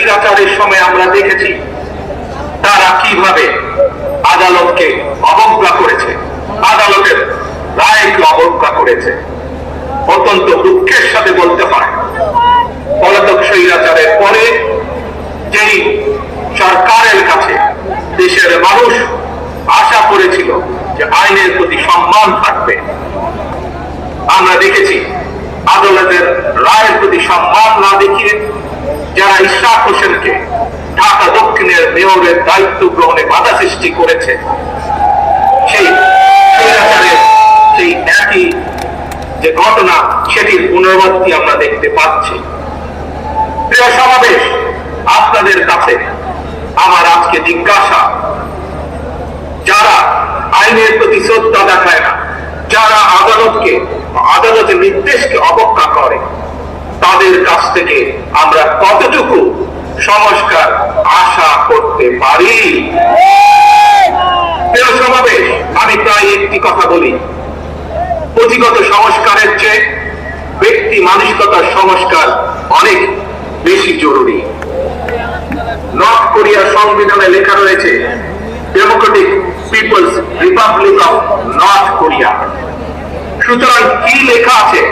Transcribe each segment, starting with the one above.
স্বৈরাচারের সময় আমরা দেখেছি, তারা কীভাবে আদালতকে অবজ্ঞা করেছে, আদালতের রায়কে অবজ্ঞা করেছে। অত্যন্ত দুঃখের সাথে বলতে হয়, পলাতক স্বৈরাচারের পরে যেই সরকারের কাছে দেশের মানুষ আশা করেছিল যে আইনের প্রতি সম্মান থাকবে, আমরা দেখেছি আদালতের রায়ের প্রতি সম্মান না দেখিয়ে যারা ইশরাক হোসেনকে ঢাকা দক্ষিণের মেয়রের দায়িত্ব গ্রহণে বাধা সৃষ্টি করেছে, সেই সেই একই যে ঘটনা, সেটির পুনরাবৃত্তি আমরা দেখতে পাচ্ছি। প্রিয় সমাবেশ, আপনাদের কাছে আমার আজকে জিজ্ঞাসা, যারা আইনের প্রতি শ্রদ্ধা দেখায় না, যারা আদালতকে, আদালতের নির্দেশকে অবজ্ঞা করে তাদের কাছ থেকে আমরা কতটুকু সংস্কার আশা করতে পারি? সমাবেশ, আমি প্রায় একটি কথা বলি। পুঁথিগত সংস্কারের চেয়ে ব্যক্তি মানসিকতার সংস্কার অনেক বেশি জরুরি। নর্থ কোরিয়ার সংবিধানে লেখা রয়েছে democratic people's republic of north Korea সুতরাং কি লেখা আছে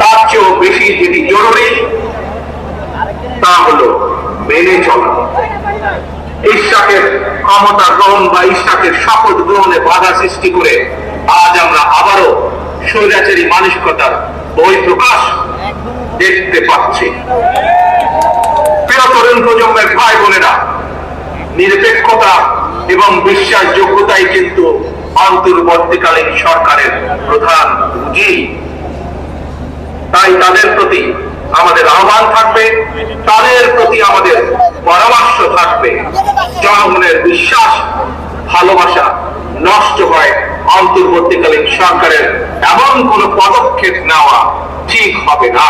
তার চেয়েও বেশি যেটি জরুরি, তা হলো মেনে চলা। ইশাকের ক্ষমতা গ্রহণ বা ইশাকের শপথ গ্রহণে বাধা সৃষ্টি করে আজ আমরা আবারও স্বৈরাচারী মানসিকতার বই প্রকাশ দেখতে পাচ্ছি। প্রিয় তরুণ প্রজন্মের ভাই বোনেরা, নিরপেক্ষতা এবং বিশ্বাসযোগ্যতাই কিন্তু অন্তর্বর্তীকালীন সরকারের প্রধান পুঁজি তাই তাদের প্রতি আমাদের আহ্বান থাকবে, তাদের প্রতি আমাদের পরামর্শ থাকবে। জনগণের বিশ্বাস, ভালোবাসা নষ্ট হয় অন্তর্বর্তীকালীন সরকারের এমন কোন পদক্ষেপ নেওয়া ঠিক হবে না।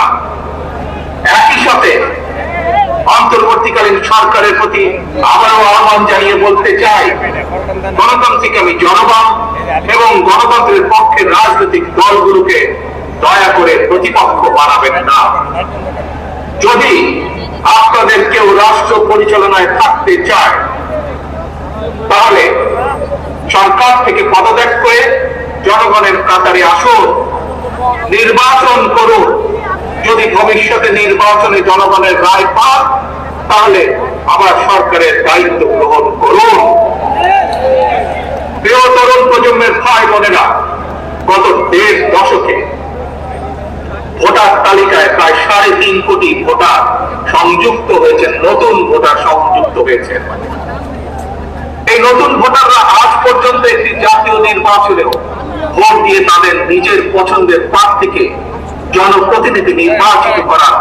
একই সাথে অন্তর্বর্তীকালীন সরকারের প্রতি আবারও আহ্বান জানিয়ে বলতে চাই, গণতান্ত্রিক আমি জনগণ এবং গণতন্ত্রের পক্ষে রাজনৈতিক দলগুলোকে দয়া করে প্রতিপক্ষ বানাবেন না। যদি আপনাদের কেউ রাষ্ট্র পরিচালনায় থাকতে চায়, তাহলে সরকার থেকে পদত্যাগ করে জনগণের কাতারে আসুন, নির্বাচন করুন। যদি ভবিষ্যতে নির্বাচনে জনগণের রায় পান, তাহলে আবার সরকারের দায়িত্ব গ্রহণ করুন প্রিয় তরুণ প্রজন্মের ভাই বোনেরা গত দেড় দশকে ভোটার তালিকায় প্রায় সাড়ে তিন কোটি ভোটার সংযুক্ত হয়েছেন নতুন ভোটার সংযুক্ত হয়েছেন এই নতুন ভোটাররা আজ পর্যন্ত একটি জাতীয় নির্বাচনেও ভোট দিয়ে তাদের নিজের পছন্দের প্রার্থীকে জনপ্রতিনিধি নির্বাচিত করার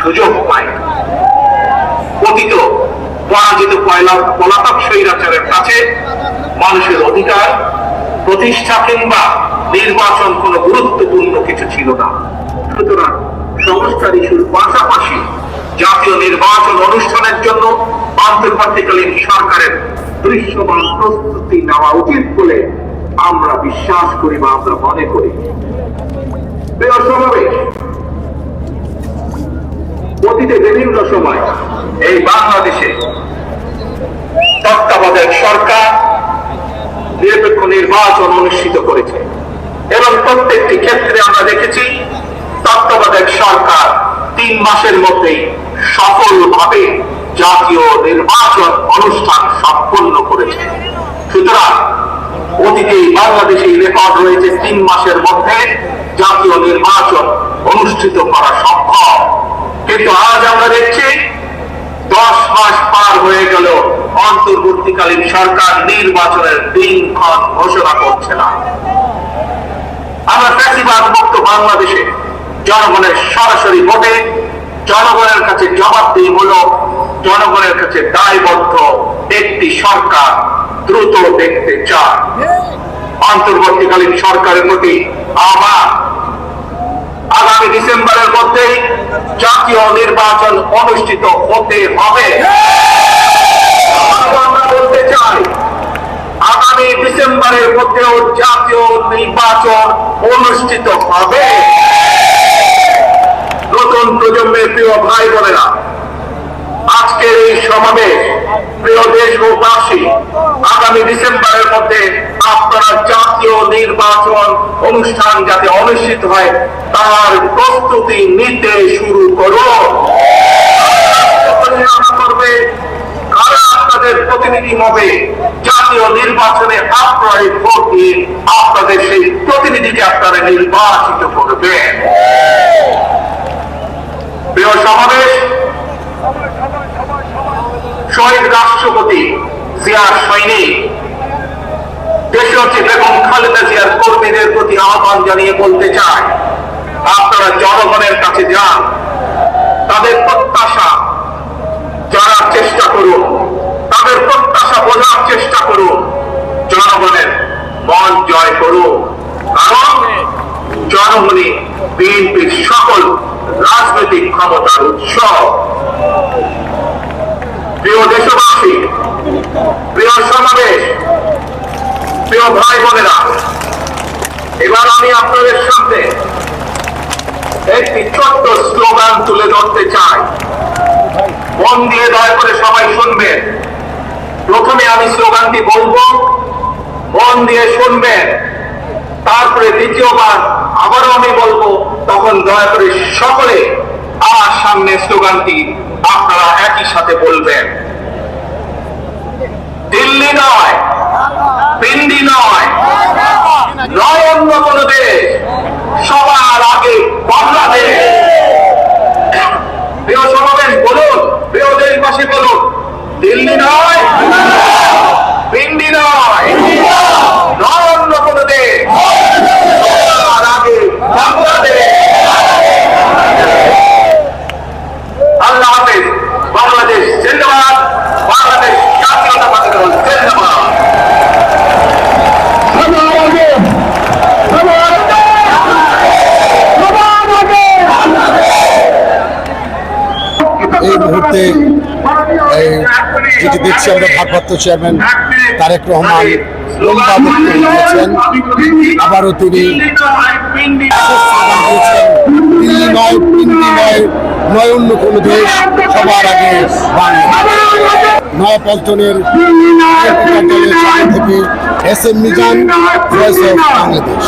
সুযোগ পায়। অতীত পরাজিত পলাতক স্বৈরাচারের কাছে মানুষের অধিকার, প্রতিষ্ঠা কিংবা নির্বাচন কোনো গুরুত্বপূর্ণ কিছু ছিল না। সুতরাং সংস্কার ইস্যুর পাশাপাশি জাতীয় নির্বাচন অনুষ্ঠানের জন্য অন্তর্বর্তীকালীন সরকারের দৃশ্যমান প্রস্তুতি নেওয়া উচিত বলে আমরা বিশ্বাস করি বা আমরা মনে করি। অতীতে বিভিন্ন সময় এই বাংলাদেশে তত্ত্বাবধায়ক সরকার নিরপেক্ষ নির্বাচন অনুষ্ঠিত করেছে এবং প্রত্যেকটি ক্ষেত্রে আমরা দেখেছি তত্ত্বাবধায়ক সরকার তিন মাসের মধ্যেই সফলভাবে জাতীয় নির্বাচন অনুষ্ঠান সম্পন্ন করেছে। সুতরাং অতীতে বাংলাদেশে রেকর্ড রয়েছে তিন মাসের মধ্যে জাতীয় নির্বাচন অনুষ্ঠিত করা সম্ভব। কিন্তু আজ আমরা দেখছি দশ মাস পার হয়ে গেল, অন্তর্বর্তীকালীন সরকার নির্বাচনের দিনক্ষণ ঘোষণা করছে না। আমরা ফ্যাসিবাদ মুক্ত বাংলাদেশে জনগণের সরাসরি ভোটে জনগণের কাছে জবাবদিহি মূলক জনগণের কাছে দায়বদ্ধ একটি সরকার দ্রুত দেখতে চায় অন্তর্বর্তীকালীন সরকারের প্রতি আহ্বান। আগামী ডিসেম্বরের মধ্যেই জাতীয় নির্বাচন অনুষ্ঠিত হতে হবে। আমরা বলতে চাই, আগামী ডিসেম্বরের মধ্যেও জাতীয় নির্বাচন অনুষ্ঠিত হবে। নতুন প্রজন্মের প্রিয় ভাই বোনেরা আজকে আজকের এই সমাবেশ প্রিয় দেশবাসী, আগামী ডিসেম্বরের মধ্যে আপনারা জাতীয় নির্বাচন অনুষ্ঠান যাতে অনুষ্ঠিত হয়, তার প্রস্তুতি নিতে শুরু করুন। করবে, কারা আপনাদের প্রতিনিধি হবে, জাতীয় নির্বাচনে আপনারা ভোট আপনাদের সেই প্রতিনিধিকে আপনারা নির্বাচিত করবেন। প্রিয় সমাবেশ শহীদ রাষ্ট্রপতি জিয়ার সৈনিক। দেশীয় বেগম খালেদা জিয়ার কর্মীদের প্রতি আহ্বান জানিয়ে বলতে চাই আপনারা জনগণের কাছে যান। তাদের প্রত্যাশা জানার চেষ্টা করুন। তাদের প্রত্যাশা বোঝার চেষ্টা করুন। জনগণের মন জয় করুন কারণ জনগণই বিএনপির সকল রাজনৈতিক ক্ষমতার উৎস। প্রিয় দেশবাসী, প্রিয় সমাবেশ, প্রিয় ভাই বোনেরা এবার আমি আপনাদের সামনে একটি ছোট্ট স্লোগান তুলে ধরতে চাই। মন দিয়ে দয়া করে সবাই শুনবেন। প্রথমে আমি স্লোগানটি বলব, মন দিয়ে শুনবেন। তারপরে দ্বিতীয়বার আবারও আমি বলব, তখন দয়া করে সকলে আমার সামনে স্লোগানটি আপনারা একই সাথে বলবেন। দিল্লি নয় পিন্ডি নয় নয় অন্য কোনো দেশ, সবার আগে বাংলাদেশ। প্রিয় সমাবেশ, বলুন, প্রিয় দেশবাসী বলুন দিল্লি নয় পিন্ডি নয় নয় অন্য কোনো দেশ সবার আগে বাংলাদেশ আল্লাহ হাফেজ বাংলাদেশ জিন্দাবাদ বাংলাদেশ জাতীয়তাবাদী দল জিন্দাবাদ এই মুহূর্তে এই যেটি দেখছি আমরা ভারপ্রাপ্ত চেয়ারম্যান তারেক রহমান। লম্বা বক্তব্য দিয়েছেন। আবারও তিনি দিল্লি নয় পিন্ডি নয় নয় অন্য কোনো দেশ সবার আগে বাংলা। থেকে S M Mizan voice of Bangladesh.